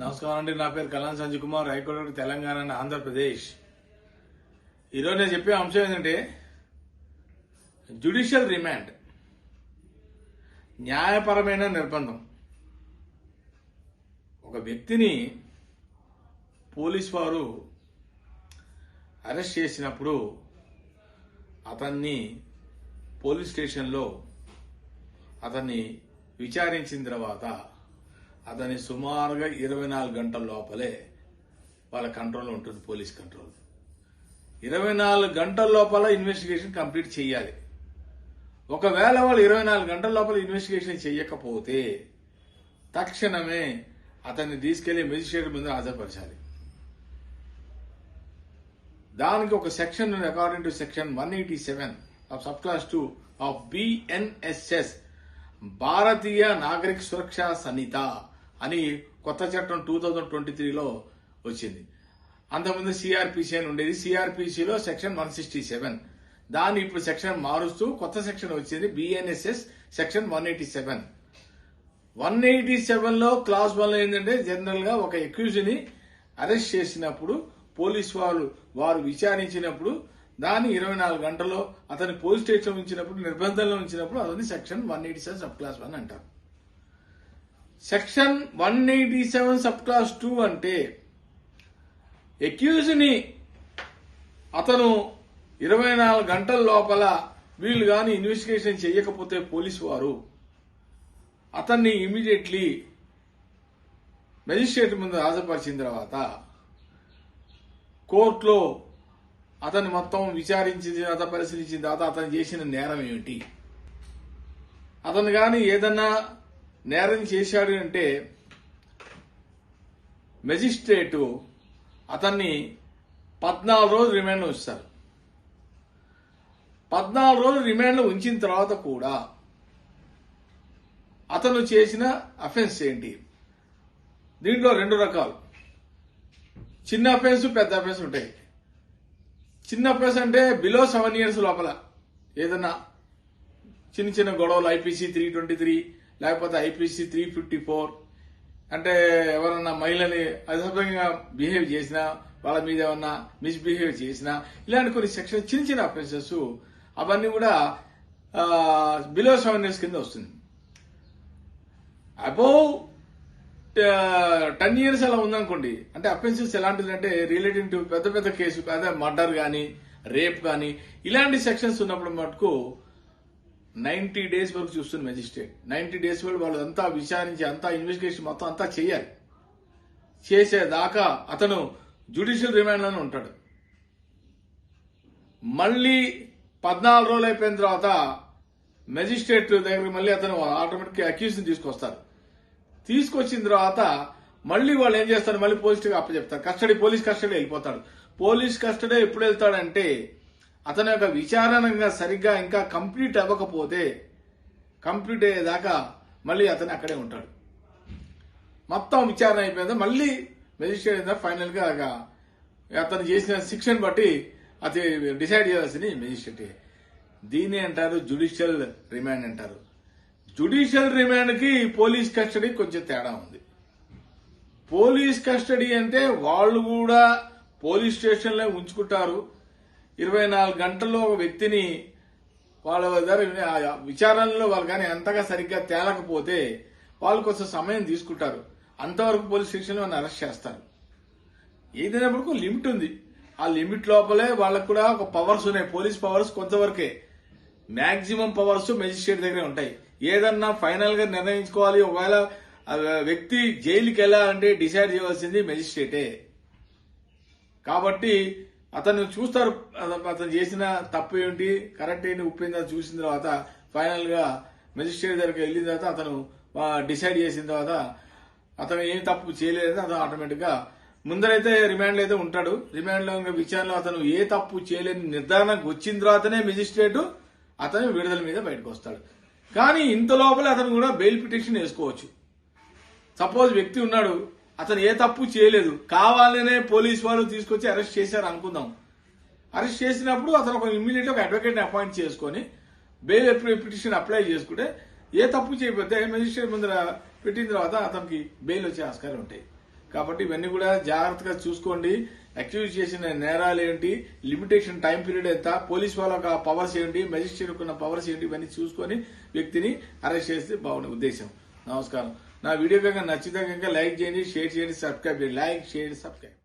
నమస్కారం అండి నా పేరు Kalyan Sanjay Kumar high court Telangana and Andhra Pradesh. ఈరోజు నేను చెప్పే అంశం ఏంటంటే జ్యుడిషియల్ రిమాండ్ న్యాయపరమైన నిర్బంధం. ఒక వ్యక్తిని పోలీస్ వారు అరెస్ట్ చేసినప్పుడు అతన్ని పోలీస్ స్టేషన్లో అతన్ని విచారించిన తర్వాత అతని సుమారుగా ఇరవై నాలుగు గంటల లోపలే వాళ్ళ కంట్రోల్ ఉంటుంది పోలీస్ కంట్రోల్. ఇరవై నాలుగు గంటల లోపల ఇన్వెస్టిగేషన్ కంప్లీట్ చేయాలి. ఒకవేళ వాళ్ళు ఇరవై నాలుగు గంటల లోపల ఇన్వెస్టిగేషన్ చేయకపోతే తక్షణమే అతన్ని తీసుకెళ్ళి మెజిస్ట్రేట్ ముందు హాజరుపరచాలి. దానికి ఒక section according to section one eighty seven of sub clause two of BNSS Bharatiya Nagarik Suraksha Sanhita అని కొత్త చట్టం టూ థౌజండ్ ట్వంటీ త్రీలో వచ్చింది. అంతకుముందు సిఆర్పిసి అని ఉండేది. సిఆర్పిసిలో సెక్షన్ వన్ సిక్స్టీ సెవెన్. దాన్ని ఇప్పుడు సెక్షన్ మారుస్తూ కొత్త సెక్షన్ వచ్చింది. BNSS section one eighty seven. One eighty సెవెన్లో క్లాస్ వన్లో ఏంటంటే జనరల్గా ఒక ఎక్యూజ్ని అరెస్ట్ చేసినప్పుడు పోలీస్ వారు వారు విచారించినప్పుడు దాన్ని ఇరవై నాలుగు గంటల్లో అతని పోలీస్ స్టేషన్ ఉంచినప్పుడు నిర్బంధంలో ఉంచినప్పుడు అతని section one eighty seven sub clause one అంటారు. Section one eighty seven sub clause two అంటే ఎక్యూజ్ని అతను ఇరవై నాలుగు గంటల లోపల వీళ్ళు కానీ ఇన్వెస్టిగేషన్ చేయకపోతే పోలీసు వారు అతన్ని ఇమీడియట్లీ మెజిస్ట్రేట్ ముందు హాజరుపరిచిన తర్వాత కోర్టులో అతన్ని మొత్తం విచారించిన తర్వాత పరిశీలించిన తర్వాత అతను చేసిన నేరం ఏమిటి? అతను కానీ ఏదన్నా నేరం చేశాడు అంటే మెజిస్ట్రేటు అతన్ని పద్నాలుగు రోజులు రిమాండ్ ఉంచుతారు. పద్నాలుగు రోజులు రిమాండ్లో ఉంచిన తర్వాత కూడా అతను చేసిన అఫెన్స్ ఏంటి? దీంట్లో రెండు రకాలు. చిన్న అఫెన్స్ పెద్ద అఫెన్స్ ఉంటాయి. చిన్న అఫెన్స్ అంటే బిలో సెవెన్ ఇయర్స్ లోపల. ఏదన్నా చిన్న చిన్న గొడవలు ఐపీసీ త్రీ ట్వంటీ త్రీ లేకపోతే ఐపీసీ త్రీ ఫిఫ్టీ ఫోర్. అంటే ఎవరన్నా మహిళని అసభ్యంగా బిహేవ్ చేసినా వాళ్ళ మీద ఏమన్నా మిస్బిహేవ్ చేసినా ఇలాంటి కొన్ని సెక్షన్ చిన్న చిన్న అఫెన్సెస్ అవన్నీ కూడా బిలో సెవెన్ ఇయర్స్ కింద వస్తుంది. అబోవ్ టెన్ ఇయర్స్ అలా ఉందనుకోండి అంటే అఫెన్సెస్ ఎలాంటిది అంటే రిలేటివ్ టు పెద్ద పెద్ద కేసు అదే మర్డర్ కానీ రేప్ కానీ ఇలాంటి సెక్షన్స్ ఉన్నప్పుడు మటుకు నైన్టీ డేస్ వరకు చూస్తుంది మెజిస్ట్రేట్. నైన్టీ డేస్ వరకు వాళ్ళు అంతా విచారించి అంతా ఇన్వెస్టిగేషన్ మొత్తం అంతా చేయాలి. చేసేదాకా అతను జ్యుడిషియల్ రిమాండ్లోనే ఉంటాడు. మళ్ళీ పద్నాలుగు రోజులు అయిపోయిన తర్వాత మెజిస్ట్రేట్ దగ్గరికి మళ్ళీ అతను ఆటోమేటిక్ అక్యూజ్ని తీసుకొస్తారు. తీసుకొచ్చిన తర్వాత మళ్ళీ వాళ్ళు ఏం చేస్తారు? మళ్ళీ పోలీస్ అప్పచెప్తారు. కస్టడీ పోలీస్ కస్టడీ వెళ్ళిపోతాడు. పోలీస్ కస్టడీ ఎప్పుడు వెళ్తాడంటే అతని యొక్క విచారణ సరిగ్గా ఇంకా కంప్లీట్ అవ్వకపోతే కంప్లీట్ అయ్యేదాకా మళ్ళీ అతను అక్కడే ఉంటాడు. మొత్తం విచారణ అయిపోయిందా. మళ్ళీ మెజిస్ట్రేట్ ఫైనల్గా అతను చేసిన శిక్షను బట్టి అది డిసైడ్ చేయాల్సింది మెజిస్ట్రేట్ దీన్ని అంటారు జుడిషియల్ రిమాండ్ అంటారు. జుడిషియల్ రిమాండ్కి పోలీస్ కస్టడీ కొంచెం తేడా ఉంది. పోలీస్ కస్టడీ అంటే వాళ్ళు కూడా పోలీస్ స్టేషన్లో ఉంచుకుంటారు. ఇరవై నాలుగు గంటల్లో ఒక వ్యక్తిని వాళ్ళ దగ్గర విచారణలో వాళ్ళు కానీ అంతగా సరిగ్గా తేలకపోతే వాళ్ళు కొంచెం సమయం తీసుకుంటారు. అంతవరకు పోలీస్ స్టేషన్ వాళ్ళని అరెస్ట్ చేస్తారు. ఏదైనప్పుడు లిమిట్ ఉంది. ఆ లిమిట్ లోపలే వాళ్ళకు కూడా ఒక పవర్స్ ఉన్నాయి. పోలీస్ పవర్స్ కొంతవరకే. మాక్సిమం పవర్స్ మెజిస్ట్రేట్ దగ్గరే ఉంటాయి. ఏదన్నా ఫైనల్గా నిర్ణయించుకోవాలి. ఒకవేళ వ్యక్తి జైలుకి వెళ్ళాలంటే డిసైడ్ చేయవలసింది మెజిస్ట్రేటే కాబట్టి అతను చూస్తారు అతను చేసిన తప్పు ఏంటి కరెక్ట్ ఏంటి ఉప్పు చూసిన తర్వాత ఫైనల్గా మెజిస్ట్రేట్ దగ్గరికి వెళ్ళిన తర్వాత అతను డిసైడ్ చేసిన తర్వాత అతను ఏం తప్పు చేయలేదు అతను ఆటోమేటిక్గా ముందరైతే రిమాండ్ అయితే ఉంటాడు. రిమాండ్లో విచారణలో అతను ఏ తప్పు చేయలేని నిర్ధారణకు వచ్చిన తర్వాతనే మెజిస్ట్రేట్ అతను విడుదల మీద బయటకు వస్తాడు. కానీ ఇంత లోపల అతను కూడా బెయిల్ పిటిషన్ వేసుకోవచ్చు. సపోజ్ వ్యక్తి ఉన్నాడు అతను ఏ తప్పు చేయలేదు. కావాలనే పోలీసు వాళ్ళు తీసుకొచ్చి అరెస్ట్ చేశారు అనుకుందాం. అరెస్ట్ చేసినప్పుడు అతను ఒక ఇమ్మీడియట్ ఒక అడ్వకేట్ని అపాయింట్ చేసుకొని బెయిల్ పిటిషన్ అప్లై చేసుకుంటే ఏ తప్పు చేయకపోతే మెజిస్ట్రేట్ ముందర పెట్టిన తర్వాత అతనికి బెయిల్ వచ్చే ఆస్కారం ఉంటాయి. కాబట్టి ఇవన్నీ కూడా జాగ్రత్తగా చూసుకోండి. అక్యూజ్ చేసిన నేరాలు ఏంటి? లిమిటేషన్ టైం పీరియడ్ ఎంత? పోలీస్ వాళ్ళ పవర్స్ ఏంటి? మెజిస్ట్రేట్ ఉన్న పవర్స్ ఏంటి? ఇవన్నీ చూసుకొని వ్యక్తిని అరెస్ట్ చేస్తే బాగుండే ఉద్దేశం. నమస్కారం. నా వీడియో కనుక నచ్చితే కనుక లైక్ చేయండి షేర్ చేయండి సబ్స్క్రైబ్ చేయండి. Like share subscribe.